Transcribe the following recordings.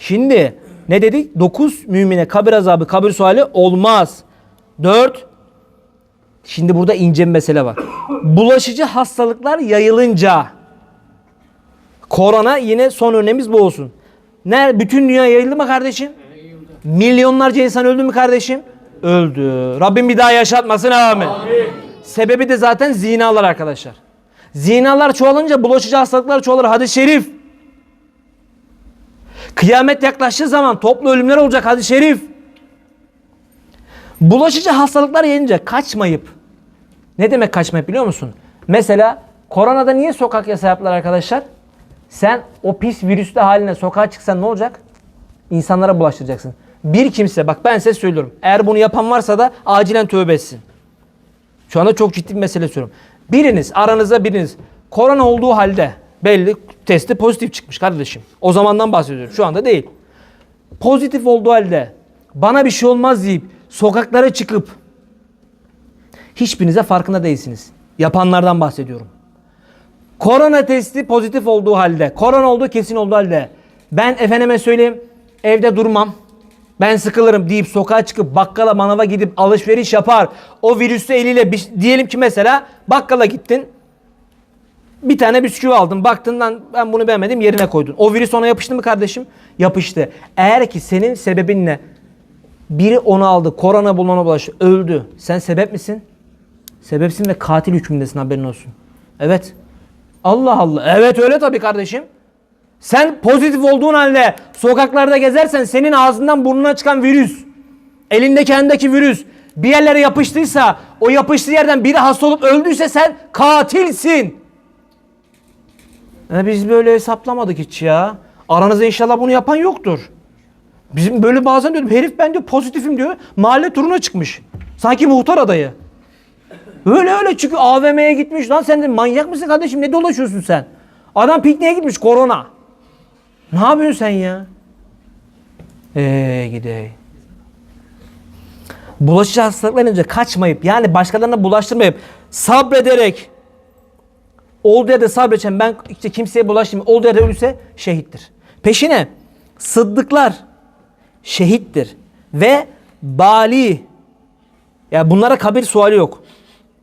Şimdi ne dedik? 9 mümine kabir azabı, kabir suali olmaz. 4 Şimdi burada ince bir mesele var. Bulaşıcı hastalıklar yayılınca korona yine son örneğimiz bu olsun. Ne bütün dünya yayıldı mı kardeşim? Milyonlarca insan öldü mü kardeşim? Öldü. Rabbim bir daha yaşatmasın amin. Sebebi de zaten zinalar arkadaşlar. Zinalar çoğalınca bulaşıcı hastalıklar çoğalır. Hadis-i şerif. Kıyamet yaklaştığı zaman toplu ölümler olacak hadis-i şerif. Bulaşıcı hastalıklar yayınca kaçmayıp ne demek kaçmayıp biliyor musun? Mesela koronada niye sokak yasağı yaptılar arkadaşlar? Sen o pis virüslü haline sokağa çıksan ne olacak? İnsanlara bulaştıracaksın. Bir kimse bak ben size söylüyorum. Eğer bunu yapan varsa da acilen tövbe etsin. Şu anda çok ciddi bir mesele söylüyorum. Biriniz aranızda biriniz korona olduğu halde belli testi pozitif çıkmış kardeşim. O zamandan bahsediyorum. Şu anda değil. Pozitif olduğu halde bana bir şey olmaz deyip sokaklara çıkıp hiçbirinize farkında değilsiniz. Yapanlardan bahsediyorum. Korona testi pozitif olduğu halde, korona olduğu kesin olduğu halde ben efendime söyleyeyim evde durmam. Ben sıkılırım deyip sokağa çıkıp bakkala manava gidip alışveriş yapar. O virüsü eliyle bir- diyelim ki mesela bakkala gittin. Bir tane bisküvi aldın. Baktın lan ben bunu beğenmedim yerine koydun. O virüs ona yapıştı mı kardeşim? Yapıştı. Eğer ki senin sebebin ne? Biri onu aldı. Korona bulmana bulaştı. Öldü. Sen sebep misin? Sebepsin ve katil hükmündesin haberin olsun. Evet. Allah Allah. Evet öyle tabii kardeşim. Sen pozitif olduğun halde sokaklarda gezersen senin ağzından burnuna çıkan virüs, elindeki elindeki virüs bir yerlere yapıştıysa o yapıştığı yerden biri hasta olup öldüyse sen katilsin. E biz böyle hesaplamadık hiç ya. Aranızda inşallah bunu yapan yoktur. Bizim böyle bazen diyorum herif ben diyor pozitifim diyor. Mahalle turuna çıkmış. Sanki muhtar adayı. Öyle öyle çünkü AVM'ye gitmiş. Lan sen de manyak mısın kardeşim? Ne dolaşıyorsun sen? Adam pikniğe gitmiş korona. Ne yapıyorsun sen ya? Eee gidey. Bulaşıcı hastalıklarınca kaçmayıp yani başkalarına bulaştırmayıp sabrederek olduğu yerde sabredeceğim ben işte kimseye bulaşmayayım olduğu yerde ölürse şehittir. Peşine sıddıklar şehittir ve bali ya bunlara kabir suali yok.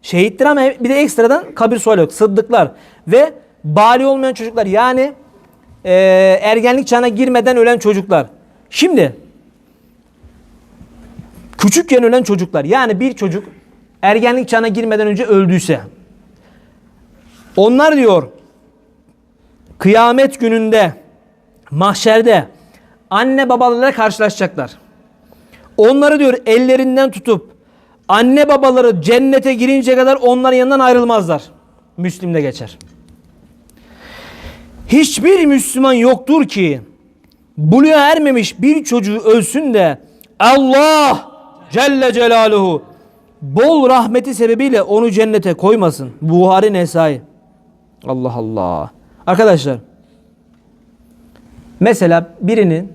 Şehittir ama bir de ekstradan kabir suali yok. Sıddıklar ve bali olmayan çocuklar yani e, ergenlik çağına girmeden ölen çocuklar. Şimdi küçükken ölen çocuklar yani bir çocuk ergenlik çağına girmeden önce öldüyse onlar diyor kıyamet gününde mahşerde anne babalarıyla karşılaşacaklar. Onları diyor ellerinden tutup anne babaları cennete girinceye kadar onların yanından ayrılmazlar. Müslim'de geçer. Hiçbir Müslüman yoktur ki buluğa ermemiş bir çocuğu ölsün de Allah Celle Celaluhu bol rahmeti sebebiyle onu cennete koymasın. Buhari Nesai. Allah Allah. Arkadaşlar mesela birinin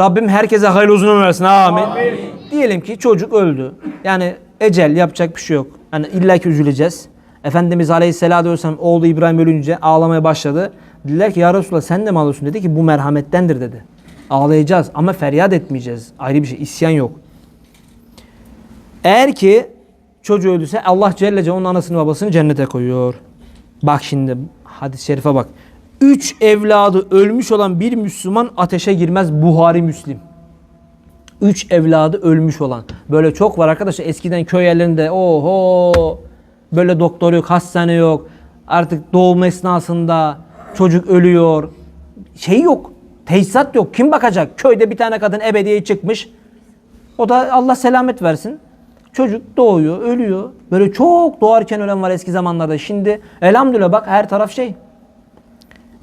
Rabbim herkese hayırlı uzun ömür versin. Amin. Diyelim ki çocuk öldü. Yani ecel yapacak bir şey yok. Yani illa ki üzüleceğiz. Efendimiz Aleyhisselatü Vesselam oğlu İbrahim ölünce ağlamaya başladı. Dediler ki ya Resulallah sen de mi ağlıyorsun? Dedi ki bu merhamettendir dedi. Ağlayacağız ama feryat etmeyeceğiz. Ayrı bir şey. İsyan yok. Eğer ki çocuğu öldüyse Allah Celle Celle onun anasını babasını cennete koyuyor. Bak şimdi hadis-i şerife bak. Üç evladı ölmüş olan bir Müslüman ateşe girmez. Buhari Müslim. Üç evladı ölmüş olan. Böyle çok var arkadaşlar. Eskiden köy yerlerinde oho böyle doktor yok, hastane yok. Artık doğum esnasında çocuk ölüyor. Şey yok. Tesisat yok. Kim bakacak? Köyde bir tane kadın ebediye çıkmış. O da Allah selamet versin. Çocuk doğuyor, ölüyor. Böyle çok doğarken ölen var eski zamanlarda. Şimdi elhamdülillah bak her taraf şey.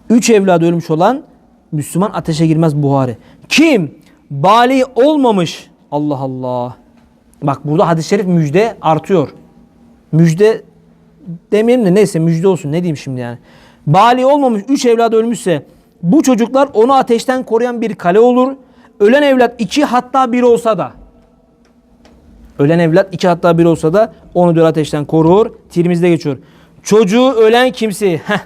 Üç evladı ölmüş olan Müslüman ateşe girmez Buhari. Kim bali olmamış Allah Allah. Bak burada hadis-i şerif müjde artıyor. Müjde demeyelim de neyse müjde olsun ne diyeyim şimdi yani. Bali olmamış üç evladı ölmüşse bu çocuklar onu ateşten koruyan bir kale olur. Ölen evlat iki hatta bir olsa da Ölen evlat iki hatta bir olsa da onu diyor ateşten korur. Tirmizde geçiyor. Çocuğu ölen kimseyi. Heh,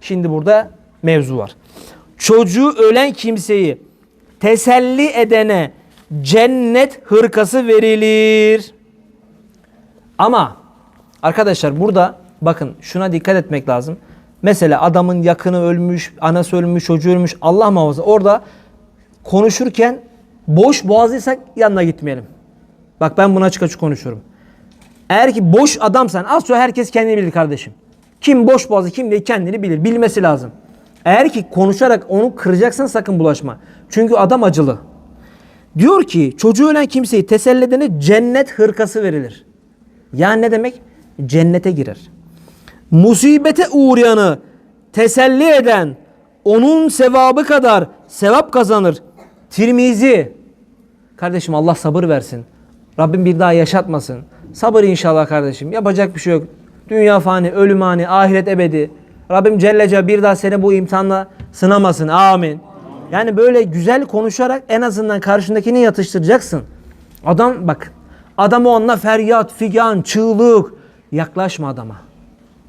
şimdi burada mevzu var. Çocuğu ölen kimseyi teselli edene cennet hırkası verilir. Ama arkadaşlar burada bakın şuna dikkat etmek lazım. Mesela adamın yakını ölmüş, anası ölmüş, çocuğu ölmüş. Allah muhafaza. Orada konuşurken boş boğazlıysak yanına gitmeyelim. Bak ben buna açık açık konuşuyorum. Eğer ki boş adamsan az sonra herkes kendini bilir kardeşim. Kim boş boğazı kim diye kendini bilir. Bilmesi lazım. Eğer ki konuşarak onu kıracaksan sakın bulaşma. Çünkü adam acılı. Diyor ki çocuğu ölen kimseyi teselli edene cennet hırkası verilir. Yani ne demek? Cennete girer. Musibete uğrayanı teselli eden onun sevabı kadar sevap kazanır. Tirmizi. Kardeşim Allah sabır versin. Rabbim bir daha yaşatmasın. Sabır inşallah kardeşim. Yapacak bir şey yok. Dünya fani, ölüm hani, ahiret ebedi. Rabbim Celle Celle bir daha seni bu imtihanla sınamasın. Amin. Yani böyle güzel konuşarak en azından karşındakini yatıştıracaksın. Adam bak. Adam o anda feryat, figan, çığlık. Yaklaşma adama.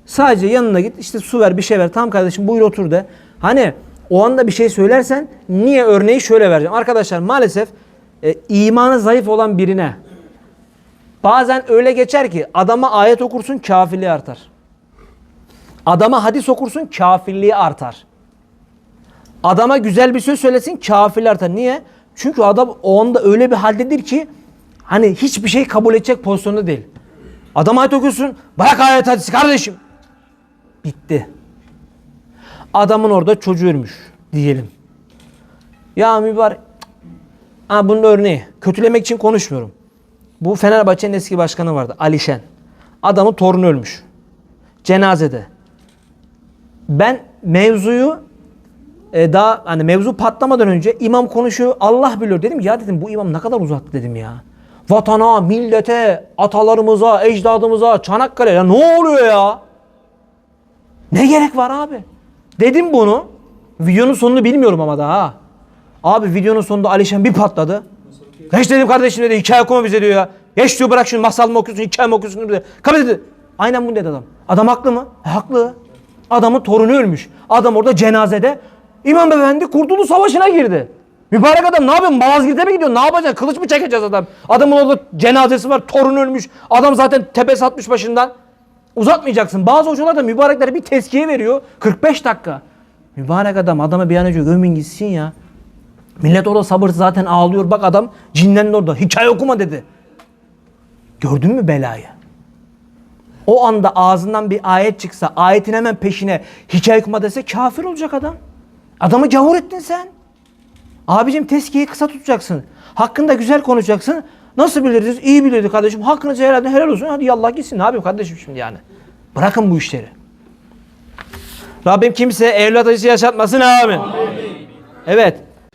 Sadece yanına git işte su ver bir şey ver. Tamam kardeşim buyur otur de. Hani o anda bir şey söylersen niye örneği şöyle vereceğim. Arkadaşlar maalesef e, imanı zayıf olan birine bazen öyle geçer ki adama ayet okursun kafirliği artar. Adama hadis okursun kafirliği artar. Adama güzel bir söz söylesin kafirliği artar. Niye? Çünkü adam o anda öyle bir haldedir ki hani hiçbir şey kabul edecek pozisyonda değil. Adam ayet okuyorsun. Bırak ayet hadisi kardeşim. Bitti. Adamın orada çocuğu ölmüş diyelim. Ya mübarek. Ha bunun örneği. Kötülemek için konuşmuyorum. Bu Fenerbahçe'nin eski başkanı vardı. Alişen. Adamın torunu ölmüş. Cenazede. Ben mevzuyu e, daha hani mevzu patlamadan önce imam konuşuyor. Allah biliyor dedim ya dedim bu imam ne kadar uzattı dedim ya. Vatana, millete, atalarımıza, ecdadımıza, Çanakkale ya ne oluyor ya? Ne gerek var abi? Dedim bunu. Videonun sonunu bilmiyorum ama daha. ha. Abi videonun sonunda Alişen bir patladı. Geç dedim kardeşim dedi hikaye okuma bize diyor ya. Geç diyor bırak şunu masal mı okuyorsun hikaye mi okuyorsun dedi. Kabul dedi. Aynen bunu dedi adam. Adam haklı mı? E, haklı. Adamın torunu ölmüş. Adam orada cenazede İmam Efendi Kurtuluş Savaşı'na girdi. Mübarek adam ne yapıyorsun? Malazgirt'e mi gidiyorsun? Ne yapacaksın? Kılıç mı çekeceğiz adam? Adamın orada cenazesi var. Torunu ölmüş. Adam zaten tepesi atmış başından. Uzatmayacaksın. Bazı hocalar da mübareklere bir tezkiye veriyor. 45 dakika. Mübarek adam adama bir an önce gömün gitsin ya. Millet orada sabırsız zaten ağlıyor. Bak adam cinlendi orada. Hikaye okuma dedi. Gördün mü belayı? O anda ağzından bir ayet çıksa ayetin hemen peşine hikaye okuma dese kafir olacak adam. Adamı gavur ettin sen. Abicim tezkiyeyi kısa tutacaksın. Hakkında güzel konuşacaksın. Nasıl biliriz? İyi bilirdi kardeşim. Hakkınızı helal, helal olsun. Hadi yallah gitsin. Ne yapayım kardeşim şimdi yani? Bırakın bu işleri. Rabbim kimse evlat acısı yaşatmasın. Amin. Evet.